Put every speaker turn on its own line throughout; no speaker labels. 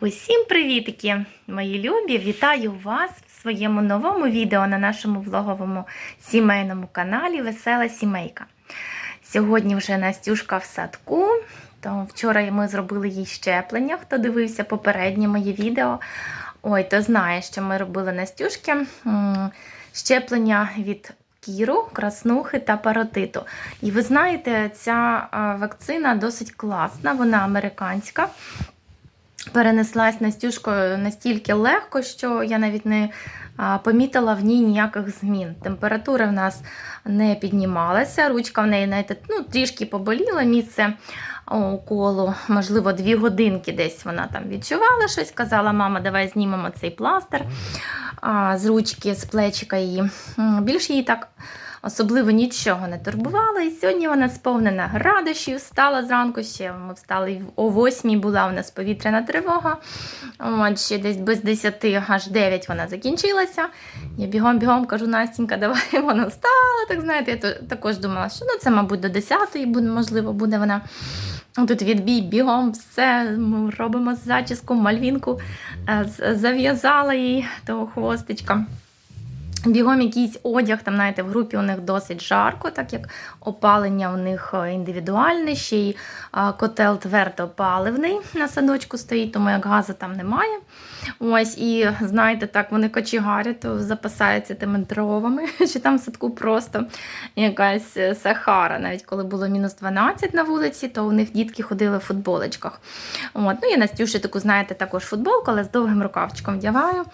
Усім привітки, мої любі! Вітаю вас в своєму новому відео на нашому влоговому сімейному каналі Весела Сімейка. Сьогодні вже Настюшка в садку, то вчора ми зробили їй щеплення. Хто дивився попереднє моє відео, ой, то знає, що ми робили Настюшки щеплення від кіру, краснухи та паротиту. І ви знаєте, ця вакцина досить класна, вона американська перенеслась Настюшкою настільки легко, що я навіть не помітила в ній ніяких змін. Температура в нас не піднімалася, ручка в неї навіть, ну, трішки поболіла місце уколу, можливо, дві годинки десь вона там відчувала щось. Казала, мама, давай знімемо цей пластир з ручки, з плечика її. Більше їй так особливо нічого не турбувало. І сьогодні вона сповнена радощів, встала зранку ще. Ми встали о 8 була у нас повітряна тривога. От ще десь без 10, аж 9 вона закінчилася. Я бігом-бігом кажу, Настінька, давай вона встала. Так знаєте, я також думала, що ну, це, мабуть, до 10 буде, можливо, буде вона. Тут відбій бігом, все ми робимо зачіску, мальвінку, е, зав'язала їй того хвостичка. Бігом якийсь одяг, там, знаєте, в групі у них досить жарко, так як опалення у них е, індивідуальне, ще й а, котел твердопаливний на садочку стоїть, тому як газу там немає. Ось, і знаєте, так вони кочегарять, запасаються тими дровами, чи там в садку просто якась е, сахара. Навіть коли було мінус 12 на вулиці, то у них дітки ходили в футболочках. От. Ну, я Настюші таку, знаєте, також футболку, але з довгим рукавчиком вдягаю.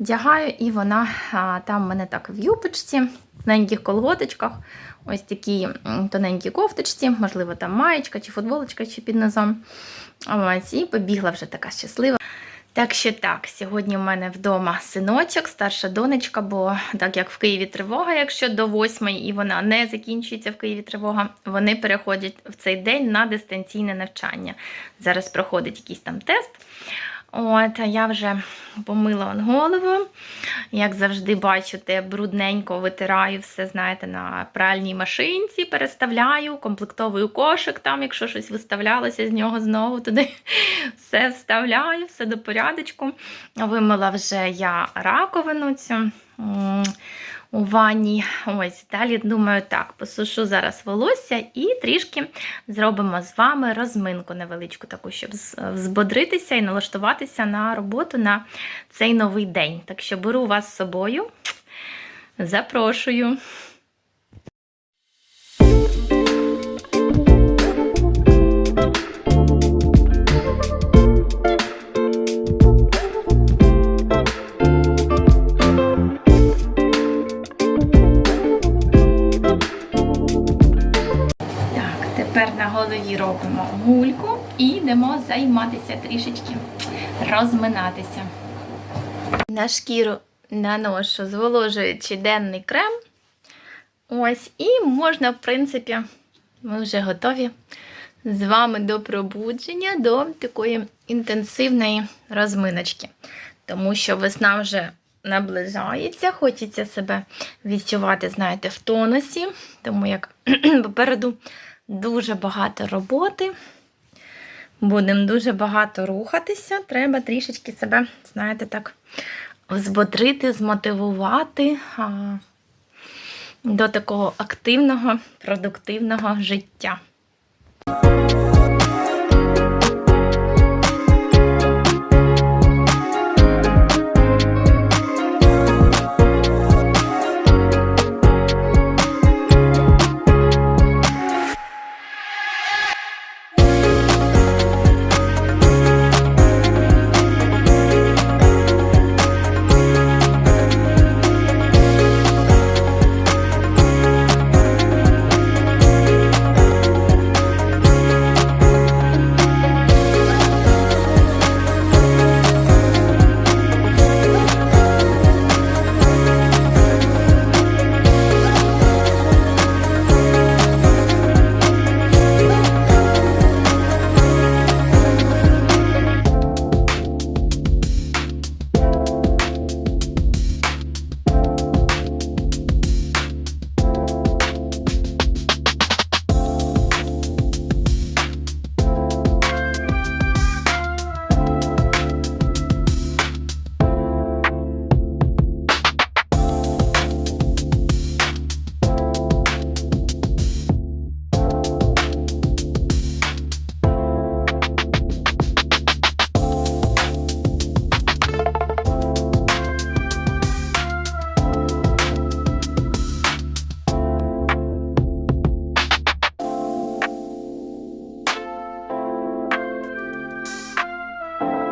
Вдягаю, і вона там в мене так в юпочці, в тоненьких колготочках, ось такі тоненькі кофточці, можливо, там маєчка чи футболочка чи під низом. Ось, і побігла вже така щаслива. Так що так, сьогодні в мене вдома синочок, старша донечка, бо так як в Києві тривога, якщо до восьмої і вона не закінчується в Києві тривога, вони переходять в цей день на дистанційне навчання. Зараз проходить якийсь там тест. От, я вже помила голову. Як завжди, бачу, те брудненько витираю все, знаєте, на пральній машинці, переставляю, комплектовую кошик там, якщо щось виставлялося з нього знову туди. Все вставляю, все до порядочку. Вимила вже я раковину цю. У ванні. Ось далі думаю, так, посушу зараз волосся і трішки зробимо з вами розминку невеличку, таку, щоб збодритися і налаштуватися на роботу на цей новий день. Так що беру вас з собою. Запрошую. Йдемо займатися трішечки, розминатися. На шкіру наношу зволожуючий денний крем. Ось, і можна, в принципі, ми вже готові з вами до пробудження, до такої інтенсивної розминочки. Тому що весна вже наближається, хочеться себе відчувати, знаєте, в тонусі, тому як попереду дуже багато роботи. Будемо дуже багато рухатися. Треба трішечки себе, знаєте, так, взбодрити, змотивувати а, до такого активного, продуктивного життя.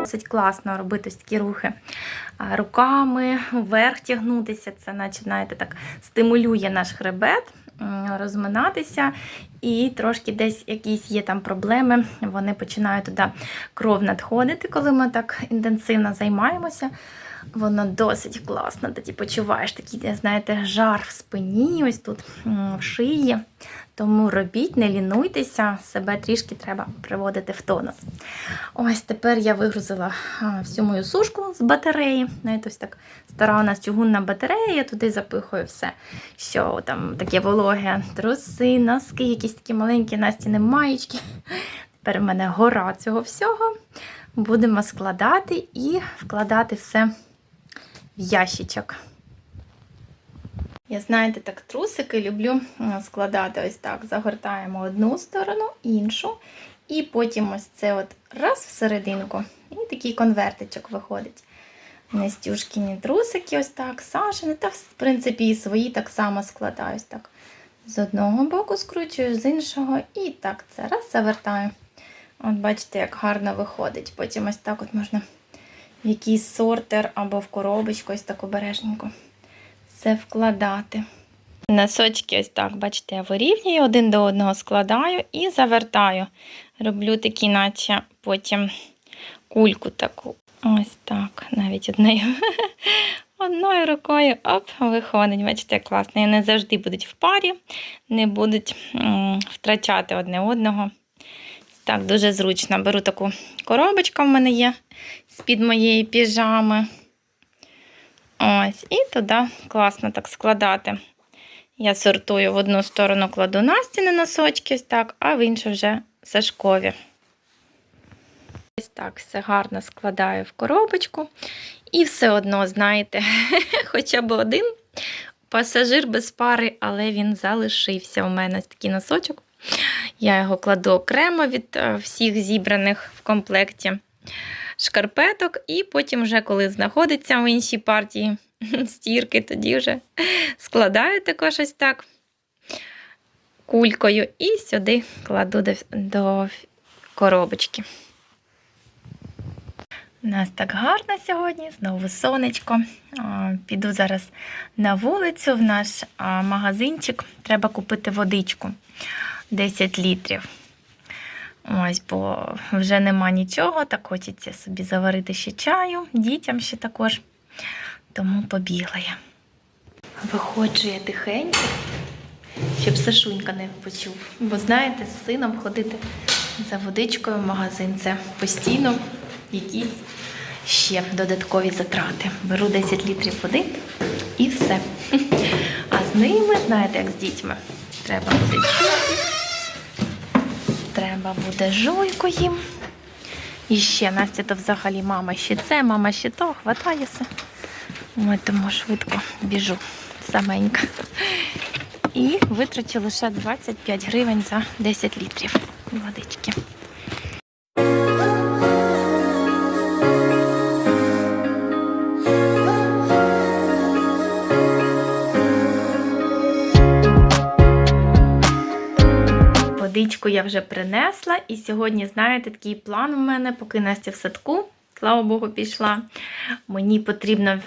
Досить класно робити такі рухи руками, вверх тягнутися. Це, наче, знаєте, так стимулює наш хребет, розминатися. І трошки десь якісь є там проблеми, вони починають туди кров надходити, коли ми так інтенсивно займаємося. Воно досить класно. Тоді почуваєш такий, знаєте, жар в спині, ось тут в шиї. Тому робіть, не лінуйтеся, себе трішки треба приводити в тонус. Ось тепер я вигрузила всю мою сушку з батареї. Знаєте, ось так стара у нас чугунна батарея, я туди запихую все, що там таке вологе, труси, носки, якісь такі маленькі настіни маєчки. Тепер в мене гора цього всього. Будемо складати і вкладати все ящичок. Я, знаєте, так трусики люблю складати ось так. Загортаємо одну сторону, іншу. І потім ось це от раз всерединку. І такий конвертичок виходить. Нестюшкіні трусики, ось так, Сашини, та в принципі і свої так само складаю. Ось так. З одного боку скручую, з іншого, і так це раз завертаю. От бачите, як гарно виходить. Потім ось так от можна якийсь сортер або в коробочку, ось так обережненько все вкладати. Носочки ось так, бачите, я вирівнюю, один до одного складаю і завертаю. Роблю такі, наче потім кульку таку. Ось так, навіть одною. Одною рукою оп, виходить. Бачите, класно. І не завжди будуть в парі, не будуть м, втрачати одне одного. Так, дуже зручно. Беру таку коробочку в мене є з-під моєї піжами. Ось, і туди класно так складати. Я сортую в одну сторону кладу настіни носочки, ось так, а в іншу вже Сашкові. Ось так все гарно складаю в коробочку. І все одно, знаєте, хоча б один пасажир без пари, але він залишився у мене такий носочок. Я його кладу окремо від е, всіх зібраних в комплекті шкарпеток, і потім, вже коли знаходиться в іншій партії стірки, тоді вже складаю також ось так кулькою і сюди кладу до, до коробочки. У нас так гарно сьогодні, знову сонечко. Піду зараз на вулицю в наш магазинчик. Треба купити водичку 10 літрів. Ось, бо вже нема нічого, так хочеться собі заварити ще чаю, дітям ще також. Тому побігла я. Виходжу я тихенько, щоб Сашунька не почув. Бо знаєте, з сином ходити за водичкою в магазин це постійно якісь ще додаткові затрати. Беру 10 літрів води і все. А з ними, знаєте, як з дітьми, треба чути. Треба буде жуйку їм. І ще Настя то взагалі мама ще це, мама ще то, хватає все. Тому швидко біжу саменька. І витрачу лише 25 гривень за 10 літрів водички. Водичку я вже принесла, і сьогодні, знаєте, такий план у мене, поки Настя в садку, слава Богу, пішла. Мені потрібно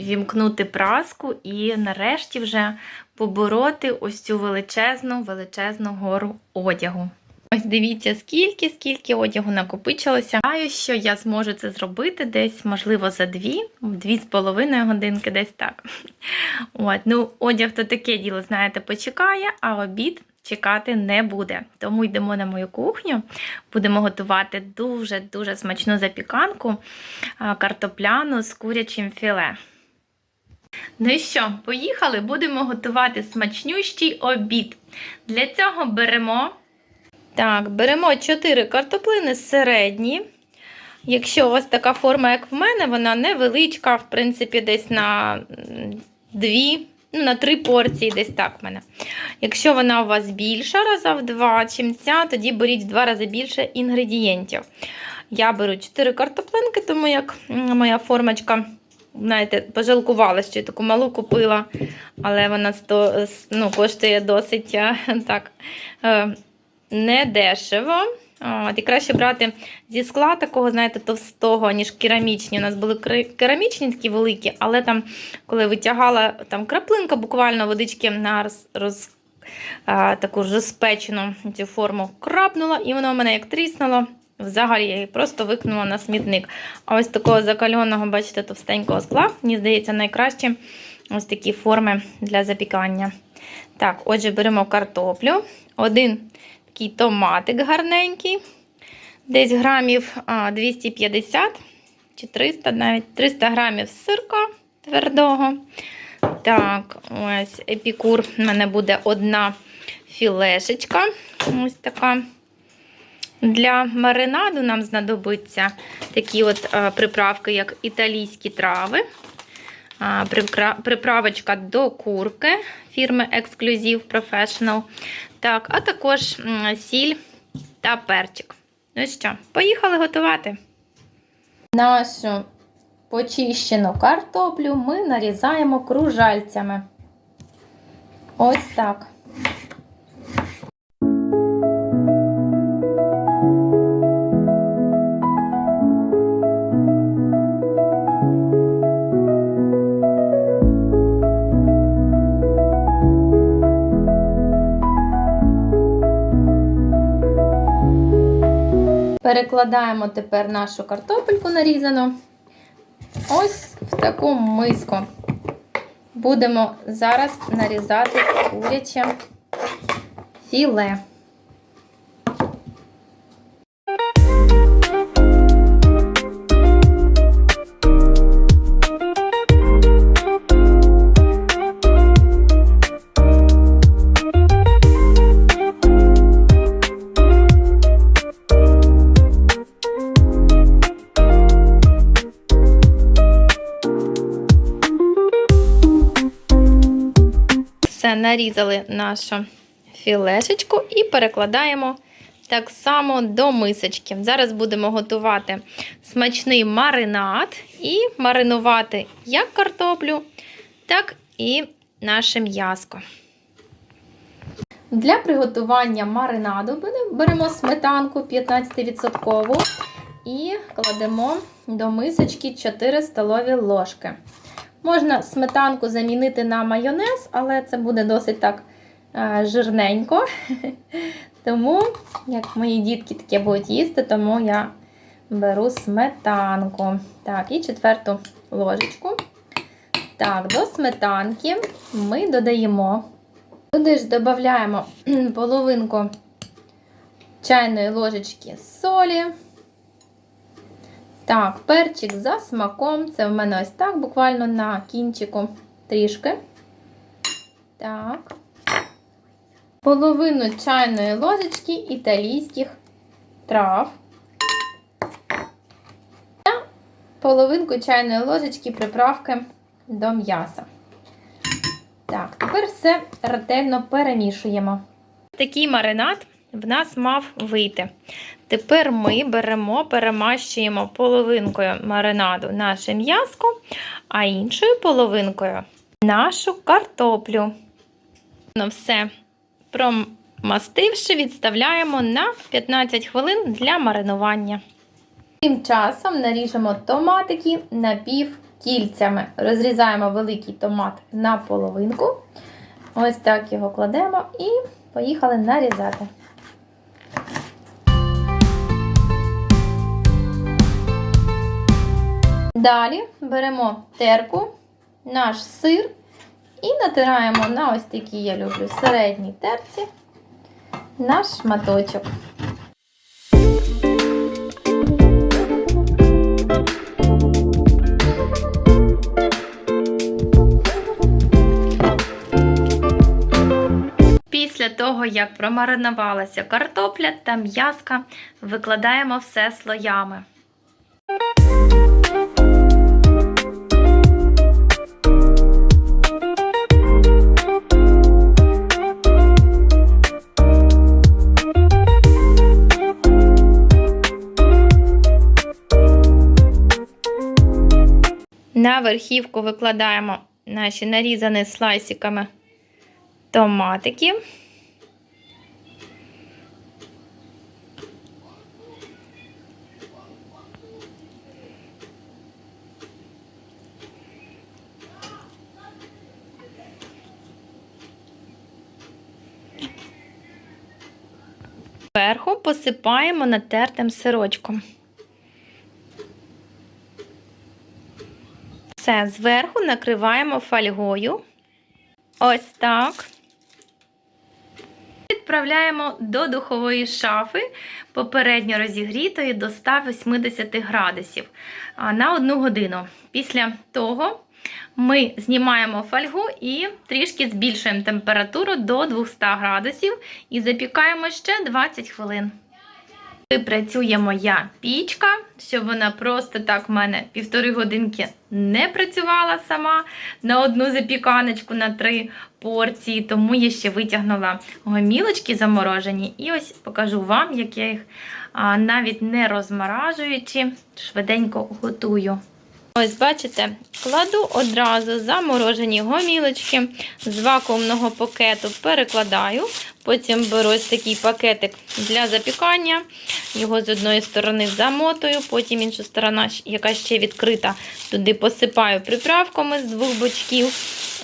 вімкнути праску і нарешті вже побороти ось цю величезну, величезну гору одягу. Ось дивіться, скільки, скільки одягу накопичилося. Знаю, що я зможу це зробити десь, можливо, за дві, дві з половиною годинки, десь так. От, ну, одяг то таке діло, знаєте, почекає, а обід чекати не буде. Тому йдемо на мою кухню, будемо готувати дуже-дуже смачну запіканку картопляну з курячим філе. Ну і що, поїхали, будемо готувати смачнющий обід. Для цього беремо. Так, беремо 4 картоплини середні. Якщо у вас така форма, як в мене, вона невеличка, в принципі, десь на 2, ну, на 3 порції, десь так в мене. Якщо вона у вас більша, раза в 2, чим ця, тоді беріть в 2 рази більше інгредієнтів. Я беру 4 картоплинки, тому як моя формочка, знаєте, пожалкувала, що я таку малу купила, але вона сто, ну, коштує досить е, так, е, недешево. От, і краще брати зі скла такого, знаєте, товстого, ніж керамічні. У нас були керамічні такі великі, але там, коли витягала там краплинка, буквально водички на роз, роз, а, таку розпечену цю форму крапнула, і воно в мене як тріснуло. Взагалі я її просто викинула на смітник. А ось такого закальоного, бачите, товстенького скла, мені здається, найкраще ось такі форми для запікання. Так, отже, беремо картоплю. Один такий томатик гарненький. Десь грамів 250 чи 300, навіть 300 грамів сирка твердого. Так, ось епікур. У мене буде одна філешечка. Ось така. Для маринаду нам знадобиться такі от приправки, як італійські трави. Приправочка до курки фірми Exclusive Professional. Так, а також сіль та перчик. Ну що, поїхали готувати. Нашу почищену картоплю ми нарізаємо кружальцями. Ось так. Перекладаємо тепер нашу картопельку нарізану ось в таку миску. Будемо зараз нарізати куряче філе. Нарізали нашу філешечку і перекладаємо так само до мисочки. Зараз будемо готувати смачний маринад і маринувати як картоплю, так і наше м'яско. Для приготування маринаду беремо сметанку 15% і кладемо до мисочки 4 столові ложки. Можна сметанку замінити на майонез, але це буде досить так е, жирненько. Тому, як мої дітки таке будуть їсти, тому я беру сметанку. Так, і четверту ложечку. Так, до сметанки ми додаємо. Туди ж додаємо половинку чайної ложечки солі. Так, перчик за смаком. Це в мене ось так, буквально на кінчику трішки. Так. Половину чайної ложечки італійських трав. Та половинку чайної ложечки приправки до м'яса. Так, тепер все ретельно перемішуємо. Такий маринад в нас мав вийти. Тепер ми беремо, перемащуємо половинкою маринаду наше м'яско, а іншою половинкою нашу картоплю. Ну, все промастивши, відставляємо на 15 хвилин для маринування. Тим часом наріжемо томатики напів кільцями. Розрізаємо великий томат на половинку. Ось так його кладемо і поїхали нарізати. Далі беремо терку, наш сир і натираємо на ось такій, я люблю, середній терці наш шматочок. Після того, як промаринувалася картопля та м'яска, викладаємо все слоями. На верхівку викладаємо наші нарізані слайсиками томатики. Зверху посипаємо натертим сирочком. Все, зверху накриваємо фольгою. Ось так. Відправляємо до духової шафи, попередньо розігрітої до 180 градусів на 1 годину. Після того ми знімаємо фольгу і трішки збільшуємо температуру до 200 градусів і запікаємо ще 20 хвилин. Працює моя пічка, щоб вона просто так в мене півтори годинки не працювала сама на одну запіканочку на три порції, тому я ще витягнула гомілочки заморожені. І ось покажу вам, як я їх навіть не розморажуючи, швиденько готую. Ось, бачите, кладу одразу заморожені гомілочки з вакуумного пакету перекладаю. Потім беру ось такий пакетик для запікання. Його з одної сторони замотую, потім інша сторона, яка ще відкрита, туди посипаю приправками з двох бочків.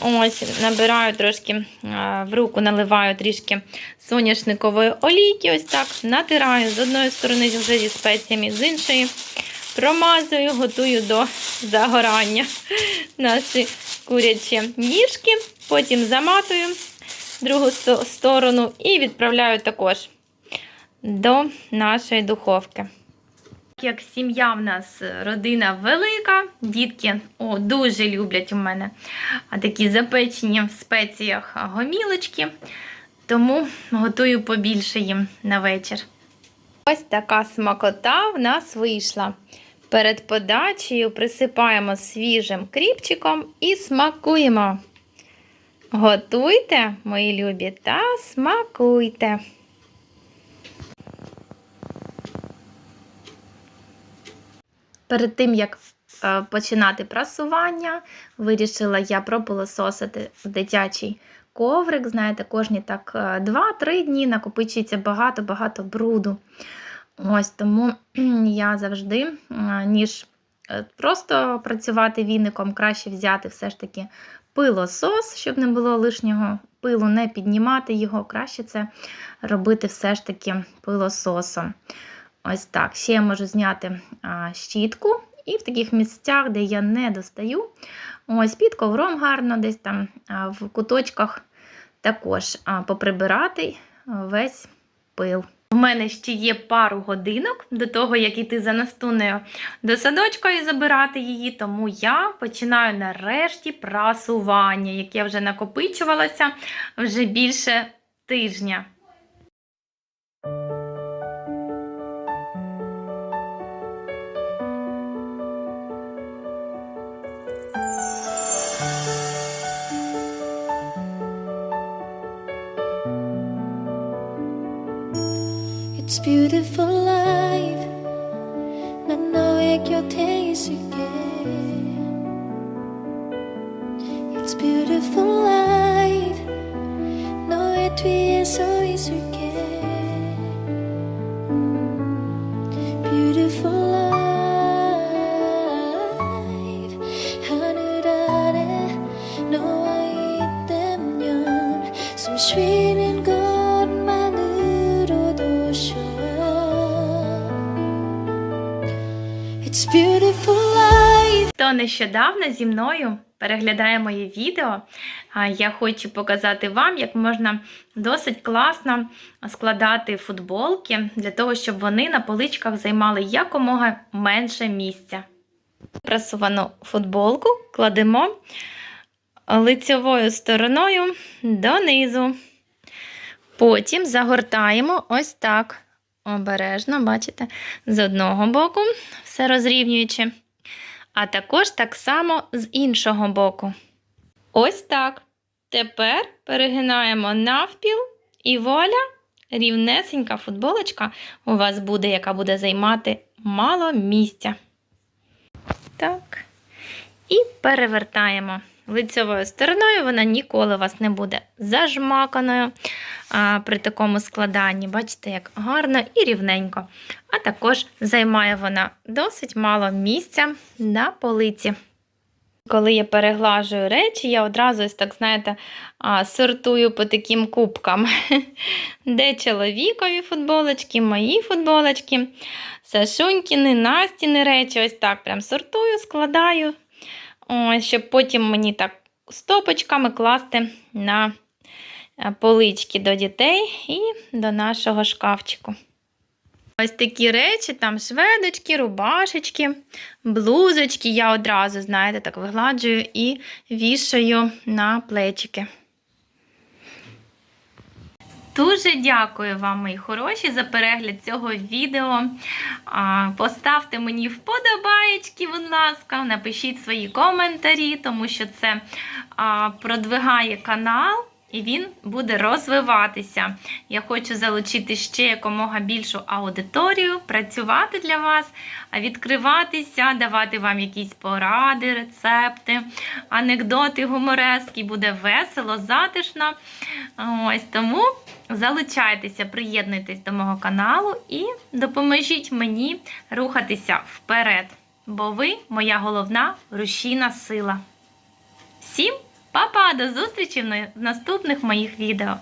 Ось, набираю трошки в руку, наливаю трішки соняшникової олійки. Ось так натираю з одної сторони вже зі спеціями, з іншої. Промазую, готую до загорання наші курячі ніжки. Потім заматую другу сторону і відправляю також до нашої духовки. Як сім'я в нас родина велика, дітки о, дуже люблять у мене такі запечені в спеціях гомілочки, тому готую побільше їм на вечір. Ось така смакота в нас вийшла. Перед подачею присипаємо свіжим кріпчиком і смакуємо. Готуйте, мої любі, та смакуйте. Перед тим, як е, починати прасування, вирішила я пропилососити дитячий коврик. Знаєте, кожні так 2-3 дні накопичується багато-багато бруду. Ось тому я завжди, ніж е, просто працювати віником, краще взяти все ж таки пилосос, щоб не було лишнього пилу, не піднімати його, краще це робити все ж таки пилососом. Ось так. Ще я можу зняти щітку. І в таких місцях, де я не достаю, ось під ковром гарно, десь там в куточках також поприбирати весь пил. У мене ще є пару годинок до того, як іти за настунею до садочка і забирати її, тому я починаю нарешті прасування, яке вже накопичувалося вже більше тижня.
It's beautiful life 난 너의 곁에 있을게 It's beautiful life 너의 뒤에 서 있을게
Нещодавно зі мною переглядає моє відео, я хочу показати вам, як можна досить класно складати футболки для того, щоб вони на поличках займали якомога менше місця. Прасувану футболку кладемо лицьовою стороною донизу. Потім загортаємо ось так. Обережно, бачите, з одного боку, все розрівнюючи, а також так само з іншого боку. Ось так. Тепер перегинаємо навпіл і вуаля, рівнесенька футболочка у вас буде, яка буде займати мало місця. Так. І перевертаємо лицьовою стороною, вона ніколи у вас не буде зажмаканою а, при такому складанні. Бачите, як гарно і рівненько. А також займає вона досить мало місця на полиці. Коли я переглажую речі, я одразу так, знаєте, сортую по таким кубкам. Де чоловікові футболочки, мої футболочки, Сашунькіни, Настіни речі. Ось так прям сортую, складаю. Щоб потім мені так стопочками класти на е, полички до дітей і до нашого шкафчику. Ось такі речі, там шведочки, рубашечки, блузочки. Я одразу, знаєте, так вигладжую і вішаю на плечики. Дуже дякую вам, мої хороші, за перегляд цього відео. Поставте мені вподобаєчки, будь ласка, напишіть свої коментарі, тому що це продвигає канал. І він буде розвиватися. Я хочу залучити ще якомога більшу аудиторію, працювати для вас, відкриватися, давати вам якісь поради, рецепти, анекдоти, гуморески. Буде весело, затишно. Ось тому залучайтеся, приєднуйтесь до мого каналу і допоможіть мені рухатися вперед. Бо ви моя головна рушійна сила. Всім! Па-па, до зустрічі в наступних моїх відео.